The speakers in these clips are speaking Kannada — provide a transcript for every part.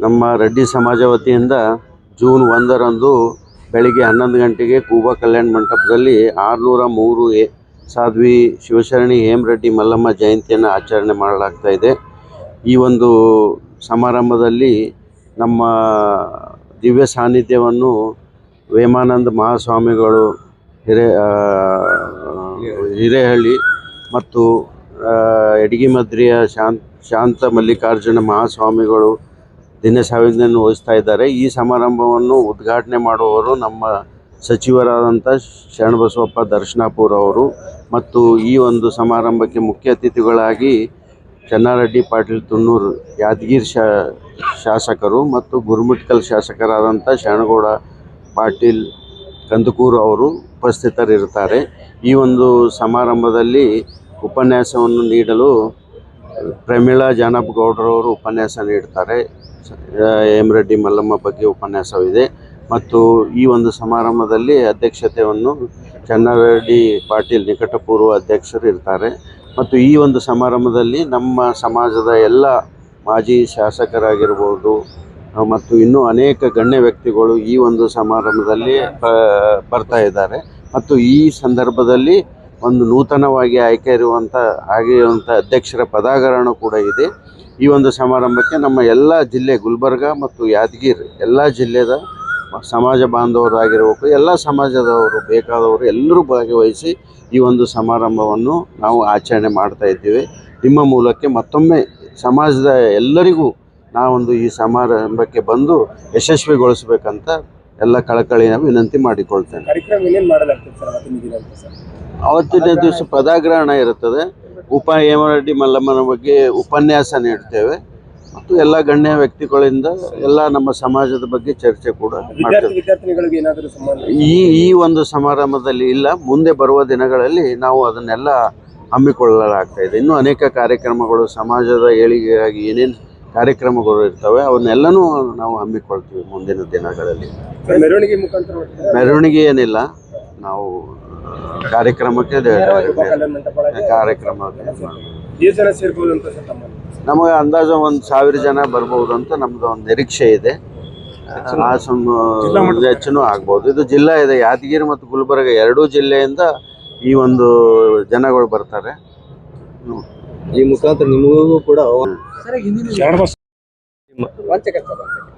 ನಮ್ಮ ರೆಡ್ಡಿ ಸಮಾಜ ವತಿಯಿಂದ ಜೂನ್ ಒಂದರಂದು ಬೆಳಿಗ್ಗೆ ಹನ್ನೊಂದು ಗಂಟೆಗೆ ಕೂಬಾ ಕಲ್ಯಾಣ ಮಂಟಪದಲ್ಲಿ ಆರುನೂರ ಮೂರು ಎ ಸಾಧ್ವಿ ಶಿವಶರಣಿ ಹೇಮರೆಡ್ಡಿ ಮಲ್ಲಮ್ಮ ಜಯಂತಿಯನ್ನು ಆಚರಣೆ ಮಾಡಲಾಗ್ತಾ ಇದೆ. ಈ ಒಂದು ಸಮಾರಂಭದಲ್ಲಿ ನಮ್ಮ ದಿವ್ಯ ಸಾನ್ನಿಧ್ಯವನ್ನು ವೇಮಾನಂದ ಮಹಾಸ್ವಾಮಿಗಳು, ಹಿರೇ ಹಿರೇಹಳ್ಳಿ ಮತ್ತು ಯಡಗಿಮದ್ರಿಯ ಶಾಂತ ಶಾಂತ ಮಲ್ಲಿಕಾರ್ಜುನ ಮಹಾಸ್ವಾಮಿಗಳು ದಿನ ಸಾವಿದ್ದನ್ನು ವಹಿಸ್ತಾ ಇದ್ದಾರೆ. ಈ ಸಮಾರಂಭವನ್ನು ಉದ್ಘಾಟನೆ ಮಾಡುವವರು ನಮ್ಮ ಸಚಿವರಾದಂಥ ಶರಣಬಸವಪ್ಪ ದರ್ಶನಾಪುರ ಅವರು ಮತ್ತು ಈ ಒಂದು ಸಮಾರಂಭಕ್ಕೆ ಮುಖ್ಯ ಅತಿಥಿಗಳಾಗಿ ಚನ್ನಾರೆಡ್ಡಿ, ಪಾಟೀಲ್ ತುನ್ನೂರು ಯಾದಗಿರಿ ಶಾ, ಶಾಸಕರು ಮತ್ತು ಗುರುಮಿಟ್ಕಲ್ ಶಾಸಕರಾದಂಥ ಶರಣಗೌಡ, ಪಾಟೀಲ್, ಕಂದಕೂರು ಅವರು ಉಪಸ್ಥಿತರಿರುತ್ತಾರೆ. ಈ ಒಂದು ಸಮಾರಂಭದಲ್ಲಿ ಉಪನ್ಯಾಸವನ್ನು ನೀಡಲು ಪ್ರಮೀಳಾ ಜಾನಪ್ಪ ಗೌಡ್ರವರು ಉಪನ್ಯಾಸ ನೀಡ್ತಾರೆ. ಹೇಮರೆಡ್ಡಿ ಮಲ್ಲಮ್ಮ ಬಗ್ಗೆ ಉಪನ್ಯಾಸವಿದೆ. ಮತ್ತು ಈ ಒಂದು ಸಮಾರಂಭದಲ್ಲಿ ಅಧ್ಯಕ್ಷತೆಯನ್ನು ಚನ್ನರೆಡ್ಡಿ ಪಾಟೀಲ್ ನಿಕಟಪೂರ್ವ ಅಧ್ಯಕ್ಷರು ಇರ್ತಾರೆ. ಮತ್ತು ಈ ಒಂದು ಸಮಾರಂಭದಲ್ಲಿ ನಮ್ಮ ಸಮಾಜದ ಎಲ್ಲ ಮಾಜಿ ಶಾಸಕರಾಗಿರ್ಬೋದು ಮತ್ತು ಇನ್ನೂ ಅನೇಕ ಗಣ್ಯ ವ್ಯಕ್ತಿಗಳು ಈ ಒಂದು ಸಮಾರಂಭದಲ್ಲಿ ಬರ್ತಾ ಇದ್ದಾರೆ. ಮತ್ತು ಈ ಸಂದರ್ಭದಲ್ಲಿ ಒಂದು ನೂತನವಾಗಿ ಆಯ್ಕೆ ಇರುವಂಥ ಆಗಿರುವಂಥ ಅಧ್ಯಕ್ಷರ ಪದಾಗರಣ ಕೂಡ ಇದೆ. ಈ ಒಂದು ಸಮಾರಂಭಕ್ಕೆ ನಮ್ಮ ಎಲ್ಲ ಜಿಲ್ಲೆ ಗುಲ್ಬರ್ಗ ಮತ್ತು ಯಾದಗಿರಿ ಎಲ್ಲ ಜಿಲ್ಲೆದ ಸಮಾಜ ಬಾಂಧವರಾಗಿರಬೇಕು, ಎಲ್ಲ ಸಮಾಜದವರು ಬೇಕಾದವರು ಎಲ್ಲರೂ ಭಾಗವಹಿಸಿ ಈ ಒಂದು ಸಮಾರಂಭವನ್ನು ನಾವು ಆಚರಣೆ ಮಾಡ್ತಾ ಇದ್ದೀವಿ. ನಿಮ್ಮ ಮೂಲಕ್ಕೆ ಮತ್ತೊಮ್ಮೆ ಸಮಾಜದ ಎಲ್ಲರಿಗೂ ನಾವೊಂದು ಈ ಸಮಾರಂಭಕ್ಕೆ ಬಂದು ಯಶಸ್ವಿಗೊಳಿಸಬೇಕಂತ ಎಲ್ಲ ಕಳಕಳಿಯ ವಿನಂತಿ ಮಾಡಿಕೊಳ್ತೇನೆ. ಅವತ್ತಿನ ದಿವಸ ಪದಾಗ್ರಹಣ ಇರುತ್ತದೆ. ಉಪ ಹೇಮರೆಡ್ಡಿ ಮಲ್ಲಮ್ಮನ ಬಗ್ಗೆ ಉಪನ್ಯಾಸ ನೀಡ್ತೇವೆ. ಮತ್ತು ಎಲ್ಲ ಗಣ್ಯ ವ್ಯಕ್ತಿಗಳಿಂದ ಎಲ್ಲ ನಮ್ಮ ಸಮಾಜದ ಬಗ್ಗೆ ಚರ್ಚೆ ಕೂಡ ಈ ಈ ಒಂದು ಸಮಾರಂಭದಲ್ಲಿ ಇಲ್ಲ. ಮುಂದೆ ಬರುವ ದಿನಗಳಲ್ಲಿ ನಾವು ಅದನ್ನೆಲ್ಲ ಹಮ್ಮಿಕೊಳ್ಳಲಾಗ್ತಾ ಇದೆ. ಇನ್ನೂ ಅನೇಕ ಕಾರ್ಯಕ್ರಮಗಳು ಸಮಾಜದ ಏಳಿಗೆಗಾಗಿ ಏನೇನು ಕಾರ್ಯಕ್ರಮಗಳು ಇರ್ತವೆ. ಅವನ್ನೆಲ್ಲನೂ ನಾವು ಹಮ್ಮಿಕೊಳ್ತೀವಿ ಮುಂದಿನ ದಿನಗಳಲ್ಲಿ. ಮೆರವಣಿಗೆ ಮುಖಾಂತರ ಮೆರವಣಿಗೆ ಏನಿಲ್ಲ. ನಾವು ಕಾರ್ಯಕ್ರಮಕ್ಕೆ ಕಾರ್ಯಕ್ರಮಕ್ಕೆ ನಮಗೆ ಅಂದಾಜು ಒಂದು ಸಾವಿರ ಜನ ಬರ್ಬೋದು ಅಂತ ನಮ್ದು ಒಂದು ನಿರೀಕ್ಷೆ ಇದೆ. ಆ ಆಗ್ಬಹುದು ಆಗ್ಬೋದು. ಇದು ಜಿಲ್ಲಾ ಇದೆ. ಯಾದಗಿರಿ ಮತ್ತು ಗುಲ್ಬರ್ಗ ಎರಡೂ ಜಿಲ್ಲೆಯಿಂದ ಈ ಒಂದು ಜನಗಳು ಬರ್ತಾರೆ. ಈ ಮುಖಾಂತರ ನಿಮಗೂ ಕೂಡ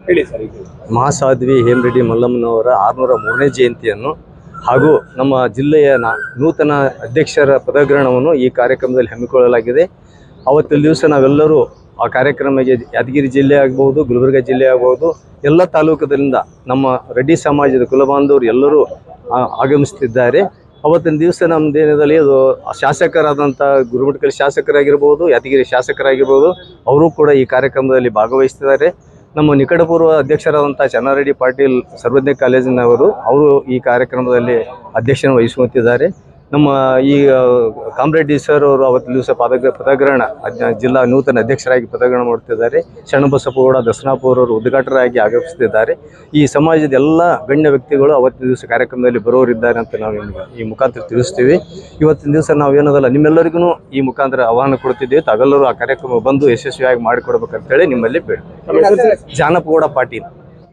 ಹೇಳಿ ಸರ್ ಈಗ ಮಹಾಸಾಧ್ವಿ ಹೇಮರೆಡ್ಡಿ ಮಲ್ಲಮ್ಮನವರ ಆರ್ನೂರ ಮೂರನೇ ಜಯಂತಿಯನ್ನು ಹಾಗೂ ನಮ್ಮ ಜಿಲ್ಲೆಯ ನ- ನೂತನ ಅಧ್ಯಕ್ಷರ ಪದಗ್ರಹಣವನ್ನು ಈ ಕಾರ್ಯಕ್ರಮದಲ್ಲಿ ಹಮ್ಮಿಕೊಳ್ಳಲಾಗಿದೆ. ಅವತ್ತಿನ ದಿವಸ ನಾವೆಲ್ಲರೂ ಆ ಕಾರ್ಯಕ್ರಮಕ್ಕೆ ಯಾದಗಿರಿ ಜಿಲ್ಲೆ ಆಗಬಹುದು ಗುಲ್ಬರ್ಗ ಜಿಲ್ಲೆ ಆಗಬಹುದು ಎಲ್ಲ ತಾಲೂಕದಿಂದ ನಮ್ಮ ರೆಡ್ಡಿ ಸಮಾಜದ ಕುಲಬಾಂಧವರು ಎಲ್ಲರೂ ಆಗಮಿಸುತ್ತಿದ್ದಾರೆ. ಅವತ್ತಿನ ದಿವಸ ನಮ್ಮ ದಿನದಲ್ಲಿ ಅದು ಶಾಸಕರಾದಂಥ ಗುರುಮಠಕಲ್ ಶಾಸಕರಾಗಿರ್ಬೋದು, ಯಾದಗಿರಿ ಶಾಸಕರಾಗಿರ್ಬೋದು, ಅವರು ಕೂಡ ಈ ಕಾರ್ಯಕ್ರಮದಲ್ಲಿ ಭಾಗವಹಿಸ್ತಿದ್ದಾರೆ. ನಮ್ಮ ನಿಕಟಪೂರ್ವ ಅಧ್ಯಕ್ಷರಾದಂಥ ಚನ್ನಾರೆಡ್ಡಿ ಪಾಟೀಲ್ ಸರ್ವಜ್ಞ ಕಾಲೇಜಿನವರು, ಅವರು ಈ ಕಾರ್ಯಕ್ರಮದಲ್ಲಿ ಅಧ್ಯಕ್ಷನ ವಹಿಸುವಂತಿದ್ದಾರೆ. ನಮ್ಮ ಈ ಕಾಮ್ರೆಡ್ಡಿ ಸರ್ ಅವರು ಅವತ್ತು ದಿವಸ ಪದಗ್ರ ಪದಗ್ರಹಣ ಜಿಲ್ಲಾ ನೂತನ ಅಧ್ಯಕ್ಷರಾಗಿ ಪದಗ್ರಹಣ ಮಾಡುತ್ತಿದ್ದಾರೆ. ಶರಣಬಸಪ್ಪಗೌಡ ದಸನಾಪುರ ಅವರು ಉದ್ಘಾಟರಾಗಿ ಆಗಮಿಸುತ್ತಿದ್ದಾರೆ. ಈ ಸಮಾಜದ ಎಲ್ಲ ಗಣ್ಯ ವ್ಯಕ್ತಿಗಳು ಅವತ್ತಿನ ದಿವಸ ಕಾರ್ಯಕ್ರಮದಲ್ಲಿ ಬರೋರಿದ್ದಾರೆ ಅಂತ ನಾವು ನಿಮ್ಗೆ ಈ ಮುಖಾಂತರ ತಿಳಿಸ್ತೀವಿ. ಇವತ್ತಿನ ದಿವಸ ನಾವು ಏನದಲ್ಲ ನಿಮ್ಮೆಲ್ಲರಿಗೂ ಈ ಮುಖಾಂತರ ಆಹ್ವಾನ ಕೊಡ್ತಿದ್ದೀವಿ ತಾವೆಲ್ಲರೂ ಆ ಕಾರ್ಯಕ್ರಮ ಬಂದು ಯಶಸ್ವಿಯಾಗಿ ಮಾಡಿಕೊಡ್ಬೇಕಂತೇಳಿ ನಿಮ್ಮಲ್ಲಿ ಬೇಡ? ಜಾನಪಗೌಡ ಪಾಟೀಲ್.